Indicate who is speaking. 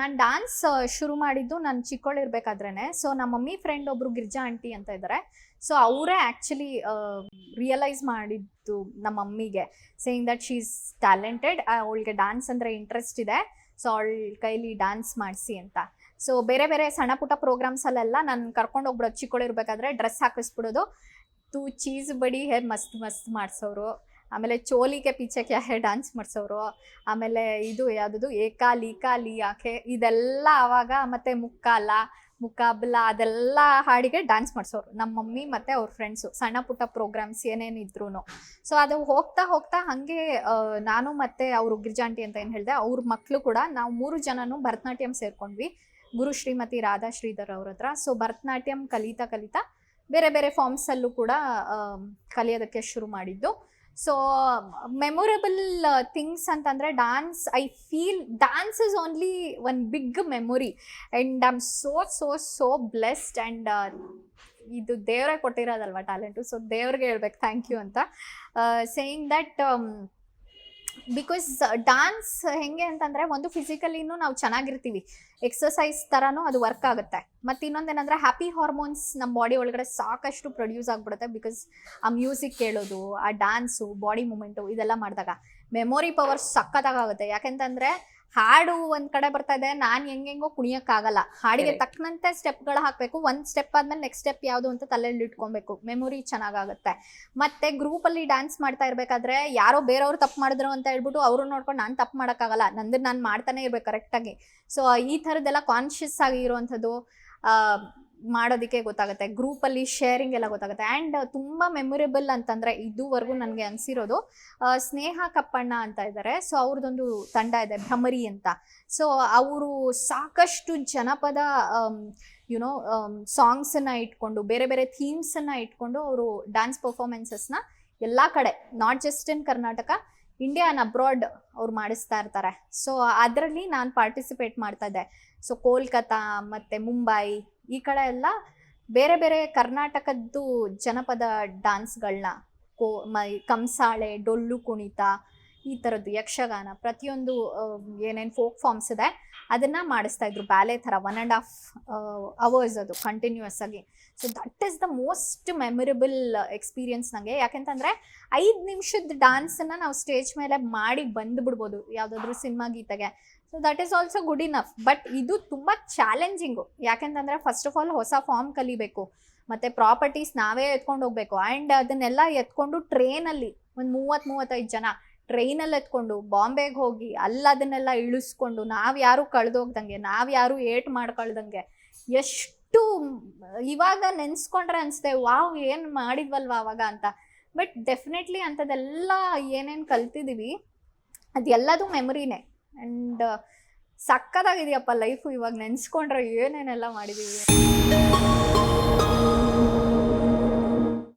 Speaker 1: ನಾನು ಡ್ಯಾನ್ಸ್ ಶುರು ಮಾಡಿದ್ದು ನಾನು ಚಿಕ್ಕವಳಿರ್ಬೇಕಾದ್ರೇನೆ ಸೊ ನಮ್ಮ ಮಮ್ಮಿ ಫ್ರೆಂಡ್ ಒಬ್ರು ಗಿರ್ಜಾ ಆಂಟಿ ಅಂತ ಇದ್ದಾರೆ ಸೊ ಅವರೇ ಆ್ಯಕ್ಚುಲಿ ರಿಯಲೈಸ್ ಮಾಡಿದ್ದು ನಮ್ಮ ಮಮ್ಮಿಗೆ saying that she is talented ಅವಳಿಗೆ ಡ್ಯಾನ್ಸ್ ಅಂದರೆ ಇಂಟ್ರೆಸ್ಟ್ ಇದೆ. ಸೊ ಅವಳ ಕೈಲಿ ಡ್ಯಾನ್ಸ್ ಮಾಡಿಸಿ ಅಂತ. ಸೊ ಬೇರೆ ಬೇರೆ ಸಣ್ಣ ಪುಟ್ಟ ಪ್ರೋಗ್ರಾಮ್ಸಲ್ಲೆಲ್ಲ ನಾನು ಕರ್ಕೊಂಡು ಹೋಗ್ಬಿಡೋದು ಚಿಕ್ಕವಳಿರ್ಬೇಕಾದ್ರೆ ಡ್ರೆಸ್ ಹಾಕಿಸ್ಬಿಡೋದು. ತೂ ಚೀಸ್ ಬಡಿ ಹೇರ್ ಮಸ್ತ್ ಮಸ್ತ್ ಮಾಡಿಸೋರು ಆಮೇಲೆ ಚೋಲಿಗೆ ಕ್ಯಾ ಹೇ ಡ್ಯಾನ್ಸ್ ಮಾಡಿಸೋರು ಆಮೇಲೆ ಇದು ಯಾವುದದು? ಏಕಾಲಿ, ಕಾಲಿ ಯಾಕೆ ಇದೆಲ್ಲ ಆವಾಗ ಮತ್ತೆ ಮುಕ್ಕಾಲ ಮುಕಾಬ್ಲ ಅದೆಲ್ಲ ಹಾಡಿಗೆ ಡ್ಯಾನ್ಸ್ ಮಾಡಿಸೋರು ನಮ್ಮ ಮಮ್ಮಿ ಮತ್ತು ಅವ್ರ ಫ್ರೆಂಡ್ಸು ಸಣ್ಣ ಪುಟ್ಟ ಪ್ರೋಗ್ರಾಮ್ಸ್ ಏನೇನಿದ್ರು ಸೊ ಅದು ಹೋಗ್ತಾ ಹೋಗ್ತಾ ಹಾಗೆ ನಾನು ಮತ್ತು ಅವರು ಗಿರ್ಜಾಂಟಿ ಅಂತ ಏನು ಹೇಳಿದೆ, ಅವ್ರ ಮಕ್ಕಳು ಕೂಡ ನಾವು ಮೂರು ಜನನು ಭರತನಾಟ್ಯಂ ಸೇರ್ಕೊಂಡ್ವಿ. ಗುರು ಶ್ರೀಮತಿ ರಾಧಾ ಶ್ರೀಧರ್ ಅವ್ರ ಹತ್ರ. ಸೊ ಭರತನಾಟ್ಯಂ ಕಲಿತಾ ಕಲಿತಾ ಬೇರೆ ಬೇರೆ ಫಾರ್ಮ್ಸಲ್ಲೂ ಕೂಡ ಕಲಿಯೋದಕ್ಕೆ ಶುರು ಮಾಡಿದ್ದು. ಸೊ ಮೆಮೊರೇಬಲ್ ಥಿಂಗ್ಸ್ ಅಂತಂದರೆ dance I feel dance is only one big memory and I am so so so blessed and ಇದು ದೇವರೇ ಕೊಟ್ಟಿರೋದಲ್ವ ಟ್ಯಾಲೆಂಟು ಸೊ ದೇವ್ರಿಗೆ ಹೇಳ್ಬೇಕು ಥ್ಯಾಂಕ್ ಯು ಅಂತ. ಸೇಯಿಂಗ್ ದಟ್ ಬಿಕಾಸ್ ಡಾನ್ಸ್ ಹೆಂಗೆ ಅಂತಂದರೆ ಒಂದು ಫಿಸಿಕಲಿನೂ ನಾವು ಚೆನ್ನಾಗಿರ್ತೀವಿ. ಎಕ್ಸಸೈಸ್ ಥರನೂ ಅದು ವರ್ಕ್ ಆಗುತ್ತೆ. ಮತ್ತು ಇನ್ನೊಂದೇನಂದರೆ ಹ್ಯಾಪಿ ಹಾರ್ಮೋನ್ಸ್ ನಮ್ಮ ಬಾಡಿ ಒಳಗಡೆ ಸಾಕಷ್ಟು ಪ್ರೊಡ್ಯೂಸ್ ಆಗಿಬಿಡುತ್ತೆ ಬಿಕಾಸ್ ಆ ಮ್ಯೂಸಿಕ್ ಕೇಳೋದು, ಆ ಡ್ಯಾನ್ಸು ಬಾಡಿ ಮೂಮೆಂಟು ಇದೆಲ್ಲ ಮಾಡಿದಾಗ. ಮೆಮೊರಿ ಪವರ್ ಸಖತ್ತಾಗುತ್ತೆ ಯಾಕೆಂತಂದರೆ ಹಾಡು ಒಂದ್ ಕಡೆ ಬರ್ತಾ ಇದೆ ನಾನು ಹೆಂಗೆಂಗೋ ಆಗಲ್ಲ ಹಾಡಿಗೆ
Speaker 2: ತಕ್ಕಂತೆ
Speaker 1: ತಕ್ಕನಂತೆ ಸ್ಟೆಪ್ಗಳು ಹಾಕಬೇಕು ಒಂದು ಸ್ಟೆಪ್ ಆದ್ಮೇಲೆ ನೆಕ್ಸ್ಟ್ ಸ್ಟೆಪ್ ಯಾವುದು ಅಂತ ತಲೆಯಲ್ಲಿ ಇಟ್ಕೊಬೇಕು. ಮೆಮೊರಿ ಚೆನ್ನಾಗಾಗುತ್ತೆ. ಮತ್ತೆ ಗ್ರೂಪ್ ಅಲ್ಲಿ ಡ್ಯಾನ್ಸ್ ಮಾಡ್ತಾ ಇರ್ಬೇಕಾದ್ರೆ ಯಾರೋ ಬೇರೆಯವ್ರು ತಪ್ಪು ಮಾಡಿದ್ರು ಅಂತ ಹೇಳ್ಬಿಟ್ಟು ಅವ್ರು ನೋಡ್ಕೊಂಡು ನಾನು ತಪ್ಪು ಮಾಡೋಕ್ಕಾಗಲ್ಲ ನಂದು ನಾನು ಮಾಡ್ತಾನೆ ಇರ್ಬೇಕು ಕರೆಕ್ಟಾಗಿ ಸೊ ಈ ಥರದ್ದೆಲ್ಲ ಕಾನ್ಷಿಯಸ್ ಆಗಿ ಇರುವಂಥದ್ದು ಆ, ಮಾಡೋದಕ್ಕೆ ಗೊತ್ತಾಗುತ್ತೆ. ಗ್ರೂಪಲ್ಲಿ ಶೇರಿಂಗ್ ಎಲ್ಲ ಗೊತ್ತಾಗುತ್ತೆ. ಆ್ಯಂಡ್ ತುಂಬ ಮೆಮೊರೇಬಲ್ ಅಂತಂದರೆ ಇದುವರೆಗೂ ನನಗೆ ಅನಿಸಿರೋದು ಸ್ನೇಹ ಕಪ್ಪಣ್ಣ ಅಂತ ಇದ್ದಾರೆ ಸೊ ಅವ್ರದ್ದೊಂದು ತಂಡ ಇದೆ, ಭ್ರಮರಿ ಅಂತ. ಸೊ ಅವರು ಸಾಕಷ್ಟು ಜನಪದ ಯುನೋ ಸಾಂಗ್ಸನ್ನು ಇಟ್ಕೊಂಡು, ಬೇರೆ ಬೇರೆ ಥೀಮ್ಸನ್ನು ಇಟ್ಕೊಂಡು ಅವರು ಡ್ಯಾನ್ಸ್ ಪರ್ಫಾರ್ಮೆನ್ಸಸ್ನ ಎಲ್ಲ ಕಡೆ not just in Karnataka India and abroad ಅವ್ರು ಮಾಡಿಸ್ತಾ ಇರ್ತಾರೆ. ಸೊ ಅದರಲ್ಲಿ ನಾನು ಪಾರ್ಟಿಸಿಪೇಟ್ ಮಾಡ್ತಾ ಇದ್ದೆ. ಸೊ ಕೋಲ್ಕತ್ತಾ ಮತ್ತು ಮುಂಬೈ ಈ ಕಡೆ ಎಲ್ಲ ಬೇರೆ ಬೇರೆ ಕರ್ನಾಟಕದ್ದು ಜನಪದ ಡ್ಯಾನ್ಸ್ಗಳನ್ನ ಕೋ, ಮೈ, ಕಂಸಾಳೆ, ಡೊಳ್ಳು ಕುಣಿತ ಈ ಥರದ್ದು ಯಕ್ಷಗಾನ ಪ್ರತಿಯೊಂದು ಏನೇನು ಫೋಕ್ ಫಾರ್ಮ್ಸ್ ಇದೆ. ಅದನ್ನು ಮಾಡಿಸ್ತಾ ಇದ್ರು. ಬ್ಯಾಲೆ ಥರ ಒನ್ ಆ್ಯಂಡ್ ಹಾಫ್ ಅವರ್ಸ್ ಅದು ಕಂಟಿನ್ಯೂಸ್ ಆಗಿ. So that is the most memorable experience ನನಗೆ ಯಾಕೆಂತಂದರೆ ಐದು ನಿಮಿಷದ ಡ್ಯಾನ್ಸನ್ನು ನಾವು ಸ್ಟೇಜ್ ಮೇಲೆ ಮಾಡಿ ಬಂದ್ಬಿಡ್ಬೋದು ಯಾವುದಾದ್ರೂ ಸಿನಿಮಾ ಗೀತೆಗೆ. So that is also good enough but ಇದು ತುಂಬ ಚಾಲೆಂಜಿಂಗು ಯಾಕೆಂತಂದರೆ ಫಸ್ಟ್ ಆಫ್ ಆಲ್ ಹೊಸ ಫಾರ್ಮ್ ಕಲಿಬೇಕು. ಮತ್ತು ಪ್ರಾಪರ್ಟೀಸ್ ನಾವೇ ಎತ್ಕೊಂಡು ಹೋಗ್ಬೇಕು. ಆ್ಯಂಡ್ ಅದನ್ನೆಲ್ಲ ಎತ್ಕೊಂಡು ಟ್ರೈನಲ್ಲಿ ಒಂದು ಮೂವತ್ತು ಮೂವತ್ತೈದು ಜನ ಟ್ರೈನಲ್ಲಿ ಎತ್ಕೊಂಡು ಬಾಂಬೆಗೆ ಹೋಗಿ ಅಲ್ಲದನ್ನೆಲ್ಲ ಇಳಿಸ್ಕೊಂಡು ನಾವು ಯಾರು ಕಳೆದೋಗ್ದಂಗೆ, ನಾವು ಯಾರು ಏಟ್ ಮಾಡ್ಕೊಳ್ದಂಗೆ ಎಷ್ಟು ಇವಾಗ ನೆನೆಸ್ಕೊಂಡ್ರೆ ಅನಿಸುತ್ತೆ ವಾವ್, ಏನು ಮಾಡಿದ್ವಲ್ವ ಅವಾಗ ಅಂತ. ಬಟ್ ಡೆಫಿನೆಟ್ಲಿ ಅಂಥದ್ದೆಲ್ಲ ಏನೇನು ಕಲ್ತಿದ್ದೀವಿ ಅದೆಲ್ಲದು ಮೆಮೊರಿನೇ. ಆ್ಯಂಡ್ ಸಕ್ಕದಾಗಿದೆಯಪ್ಪ ಲೈಫು ಇವಾಗ ನೆನೆಸ್ಕೊಂಡ್ರೆ ಏನೇನೆಲ್ಲ ಮಾಡಿದ್ದೀವಿ